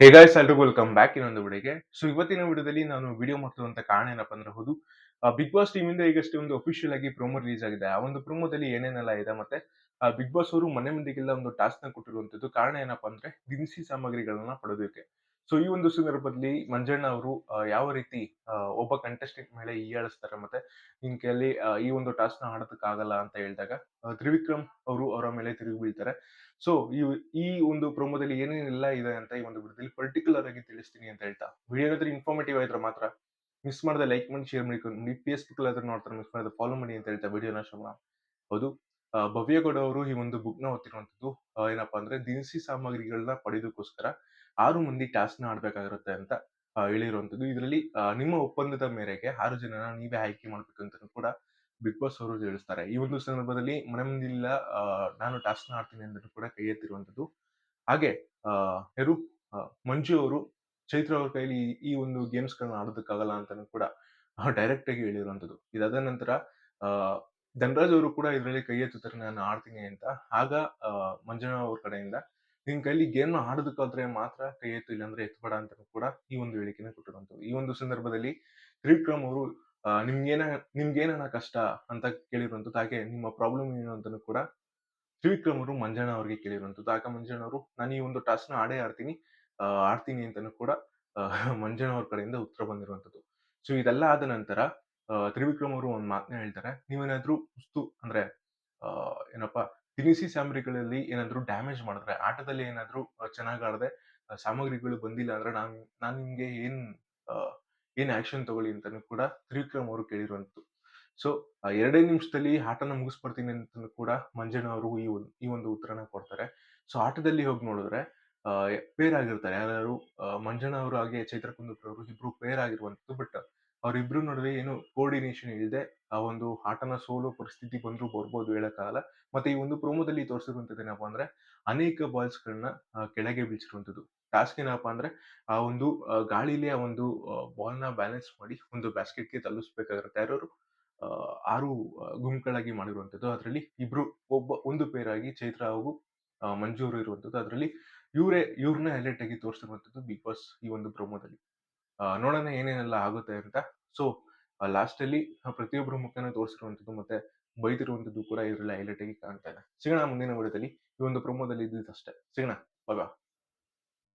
ಹೇ guys ಎಲ್ರಿಗೂ welcome back ಇನ್ನೊಂದು ವಿಡಿಯೋಗೆ. ಸೊ ಇವತ್ತಿನ ವಿಡಿಯೋದಲ್ಲಿ ನಾನು ವಿಡಿಯೋ ಮಾಡ್ತಿರುವಂತ ಕಾರಣ ಏನಪ್ಪ ಅಂದ್ರೆ ಹೌದು ಬಿಗ್ ಬಾಸ್ ಟೀಮ್ ಇಂದ ಈಗಷ್ಟೇ ಒಂದು ಅಫಿಷಿಯಲ್ ಆಗಿ ಪ್ರೊಮೋ ರಿಲೀಸ್ ಆಗಿದೆ. ಆ ಒಂದು ಪ್ರೊಮೋದಲ್ಲಿ ಏನೇನೆಲ್ಲ ಇದೆ ಮತ್ತೆ ಬಿಗ್ ಬಾಸ್ ಅವರು ಮನೆ ಮಂದಿಗೆಲ್ಲ ಒಂದು ಟಾಸ್ಕ್ನ ಕೊಟ್ಟಿರುವಂತದ್ದು ಕಾರಣ ಏನಪ್ಪಾ ಅಂದ್ರೆ ದಿನಸಿ ಸಾಮಗ್ರಿಗಳನ್ನ ಪಡೆಯೋದಕ್ಕೆ. ಸೊ ಈ ಒಂದು ಸಂದರ್ಭದಲ್ಲಿ ಮಂಜಣ್ಣ ಅವರು ಯಾವ ರೀತಿ ಒಬ್ಬ ಕಂಟೆಸ್ಟೆಂಟ್ ಮೇಲೆ ಹೀಯಾಳಿಸ್ತಾರೆ ಮತ್ತೆ ನಿನ್ ಕೈಯಲ್ಲಿ ಈ ಒಂದು ಟಾಸ್ಕ್ನ ಆಡೋದಕ್ಕಾಗಲ್ಲ ಅಂತ ಹೇಳಿದಾಗ ತ್ರಿವಿಕ್ರಮ್ ಅವರು ಅವರ ಮೇಲೆ ತಿರುಗಿ ಬೀಳ್ತಾರೆ. ಸೊ ಈ ಈ ಒಂದು ಪ್ರೊಮೋದಲ್ಲಿ ಏನೇನೆಲ್ಲ ಇದೆ ಅಂತ ಈ ಒಂದು ವಿಡಿಯೋದಲ್ಲಿ ಪರ್ಟಿಕ್ಯುಲರ್ ಆಗಿ ತಿಳಿಸ್ತೀನಿ ಅಂತ ಹೇಳ್ತಾ. ವಿಡಿಯೋ ಏನಾದ್ರೂ ಇನ್ಫಾರ್ಮೇಟಿವ್ ಆಯ್ತು ಮಾತ್ರ ಮಿಸ್ ಮಾಡದೆ ಲೈಕ್ ಮಾಡಿ ಶೇರ್ ಮಾಡಿ ಫೇಸ್ಬುಕ್ ಅಲ್ಲಿ ನೋಡ್ತಾರೆ ಮಿಸ್ ಮಾಡದೆ ಫಾಲೋ ಮಾಡಿ ಅಂತ ಹೇಳ್ತಾ ವಿಡಿಯೋನ ಶೋಣ ಹೌದು ಭವ್ಯಗೌಡ ಅವರು ಈ ಒಂದು ಬುಕ್ನ ಓದ್ತಿರುವಂತದ್ದು ಏನಪ್ಪಾ ಅಂದ್ರೆ ದಿನಸಿ ಸಾಮಗ್ರಿಗಳನ್ನ ಪಡೆಯೋದಕ್ಕೋಸ್ಕರ ಆರು ಮಂದಿ ಟಾಸ್ಕ್ನ ಆಡ್ಬೇಕಾಗಿರುತ್ತೆ ಅಂತ ಹೇಳಿರುವಂತದ್ದು ಇದರಲ್ಲಿ ನಿಮ್ಮ ಒಪ್ಪಂದದ ಮೇರೆಗೆ ಆರು ಜನನ ನೀವೇ ಆಯ್ಕೆ ಮಾಡ್ಬೇಕಂತ ಅಂತ ಕೂಡ ಬಿಗ್ ಬಾಸ್ ಅವರು ತಿಳಿಸ್ತಾರೆ ಈ ಒಂದು ಸಂದರ್ಭದಲ್ಲಿ ಮನೆ ಮುಂದಿಲ್ಲ ನಾನು ಟಾಸ್ಕ್ನ ಆಡ್ತೀನಿ ಅಂತ ಕೂಡ ಕೈ ಎತ್ತಿರುವಂತದ್ದು ಹಾಗೆ ಯಾರು ಮಂಜು ಅವರು ಚೈತ್ರ ಅವ್ರ ಕೈಲಿ ಈ- ಒಂದು ಗೇಮ್ಸ್ ಗಳನ್ನ ಆಡೋದಕ್ಕಾಗಲ್ಲ ಅಂತಾನು ಕೂಡ ಡೈರೆಕ್ಟ್ ಆಗಿ ಹೇಳಿರುವಂತದ್ದು ಇದಾದ ನಂತರ ಧನರಾಜ್ ಅವರು ಕೂಡ ಇದರಲ್ಲಿ ಕೈ ಎತ್ತುತ್ತಾರೆ, ನಾನು ಆಡ್ತೀನಿ ಅಂತ. ಆಗ ಮಂಜುನಾ ಅವ್ರ ಕಡೆಯಿಂದ ನಿನ್ ಕೈಲಿ ಗೇಮ್ನ ಆಡೋದಕ್ಕಾದ್ರೆ ಮಾತ್ರ ಕೈ ಎತ್ತು ಇಲ್ಲಾಂದ್ರೆ ಎತ್ಬೇಡ ಅಂತ ಕೂಡ ಈ ಒಂದು ಹೇಳಿಕೆನ ಕೊಟ್ಟಿರುವಂತದ್ದು ಈ ಒಂದು ಸಂದರ್ಭದಲ್ಲಿ ತ್ರಿವಿಕ್ರಮ್ ಅವರು ನಿಮ್ಗೇನ ನಿಮ್ಗೇನ ಕಷ್ಟ ಅಂತ ಕೇಳಿರುವಂತದ್ದು ಹಾಗೆ ನಿಮ್ಮ ಪ್ರಾಬ್ಲಮ್ ಏನು ಅಂತಾನು ಕೂಡ ತ್ರಿವಿಕ್ರಮ್ ಅವರು ಮಂಜಣ್ಣ ಅವರಿಗೆ ಕೇಳಿರುವಂತದ್ದು ಆಗ ಮಂಜಣ್ಣ ಅವರು, ನಾನು ಈ ಒಂದು ಟಾಸ್ಕ್ನ ಆಡೇ ಆಡ್ತೀನಿ ಆಡ್ತೀನಿ ಅಂತಾನು ಕೂಡ ಮಂಜಣ್ಣ ಅವ್ರ ಕಡೆಯಿಂದ ಉತ್ತರ ಬಂದಿರುವಂತದ್ದು ಸೊ ಇದೆಲ್ಲ ಆದ ನಂತರ ತ್ರಿವಿಕ್ರಮ್ ಅವರು ಒಂದ್ ಮಾತನ್ನ ಹೇಳ್ತಾರೆ, ನೀವೇನಾದ್ರೂ ಉಸ್ತು ಅಂದ್ರೆ ದಿನಸಿ ಸಾಮಗ್ರಿಗಳಲ್ಲಿ ಏನಾದ್ರು ಡ್ಯಾಮೇಜ್ ಮಾಡಿದ್ರೆ, ಆಟದಲ್ಲಿ ಏನಾದ್ರು ಚೆನ್ನಾಗಿ ಆಡದೆ ಸಾಮಗ್ರಿಗಳು ಬಂದಿಲ್ಲ ಅಂದ್ರೆ ನಾನ್, ನಾನು ನಿಮ್ಗೆ ಏನ್ ಏನ್ ಆಕ್ಷನ್ ತಗೊಳ್ಳಿ ಅಂತಾನು ಕೂಡ ತ್ರಿವಿಕ್ರಮ್ ಅವರು ಕೇಳಿರುವಂತದ್ದು ಸೊ ಎರಡೇ ನಿಮಿಷದಲ್ಲಿ ಆಟನ ಮುಗಿಸ್ಬರ್ತೀನಿ ಅಂತ ಕೂಡ ಮಂಜಣ್ಣ ಅವರು ಈ ಒಂದು ಈ ಒಂದು ಉತ್ತರನ ಕೊಡ್ತಾರೆ. ಸೊ ಆಟದಲ್ಲಿ ಹೋಗಿ ನೋಡಿದ್ರೆ ಪೇರ್ ಆಗಿರ್ತಾರೆ. ಯಾರು ಮಂಜಣ್ಣ ಅವರು ಹಾಗೆ ಚೈತ್ರ ಕುಂದೂಪುರ ಅವರು ಇಬ್ರು ಪೇರ್ ಆಗಿರುವಂತದ್ದು ಬಟ್ ಅವರಿಬ್ರು ನಡುವೆ ಏನು ಕೋರ್ಡಿನೇಷನ್ ಇಲ್ಲದೆ ಆ ಒಂದು ಆಟನ ಸೋಲೋ ಪರಿಸ್ಥಿತಿ ಬಂದ್ರು ಬರ್ಬೋದು ಹೇಳೋಕ್ಕಾಗಲ್ಲ. ಮತ್ತೆ ಈ ಒಂದು ಪ್ರೋಮೋದಲ್ಲಿ ತೋರಿಸಿರುವಂಥದ್ದು ಏನಪ್ಪ ಅಂದ್ರೆ, ಅನೇಕ ಬಾಲ್ಸ್ ಗಳನ್ನ ಕೆಳಗೆ ಬೀಳ್ಸಿರುವಂತದ್ದು ಟಾಸ್ಕ್ ಏನಪ್ಪ ಅಂದ್ರೆ, ಆ ಒಂದು ಗಾಳಿಲಿ ಆ ಒಂದು ಬಾಲ್ನ ಬ್ಯಾಲೆನ್ಸ್ ಮಾಡಿ ಒಂದು ಬ್ಯಾಸ್ಕೆಟ್ಗೆ ತಲುಪಿಸ್ಬೇಕಾಗಿರುತ್ತೆ. ಯಾರು ಆರು ಗುಂಪುಗಳಾಗಿ ಮಾಡಿರುವಂತದ್ದು ಅದರಲ್ಲಿ ಇಬ್ರು, ಒಬ್ಬ, ಒಂದು ಪೇರ್ ಆಗಿ ಚೈತ್ರ ಹಾಗೂ ಮಂಜೂರು ಇರುವಂಥದ್ದು. ಅದರಲ್ಲಿ ಇವರೇ, ಇವ್ರನ್ನ ಹೈಲೈಟ್ ಆಗಿ ತೋರಿಸಿರುವಂತದ್ದು ಬಿಗ್ ಬಾಸ್ ಈ ಒಂದು ಪ್ರೊಮೋದಲ್ಲಿ ನೋಡೋಣ ಏನೇನೆಲ್ಲ ಆಗುತ್ತೆ ಅಂತ. ಸೊ ಲಾಸ್ಟ್ ಅಲ್ಲಿ ಆ, ಪ್ರತಿಯೊಬ್ಬರ ಮುಖನ ತೋರಿಸಿರುವಂತದ್ದು ಮತ್ತೆ ಬೈತಿರುವಂಥದ್ದು ಕೂಡ ಇದರಲ್ಲಿ ಹೈಲೈಟ್ ಆಗಿ ಕಾಣ್ತಾ ಇದೆ. ಸಿಗೋಣ ಮುಂದಿನ ವಿಡಿಯೋದಲ್ಲಿ. ಈ ಒಂದು ಪ್ರೊಮೋದಲ್ಲಿ ಇದ್ದಿದ್ದು ಅಷ್ಟೇ. ಸಿಗೋಣ. ಬಾಯ್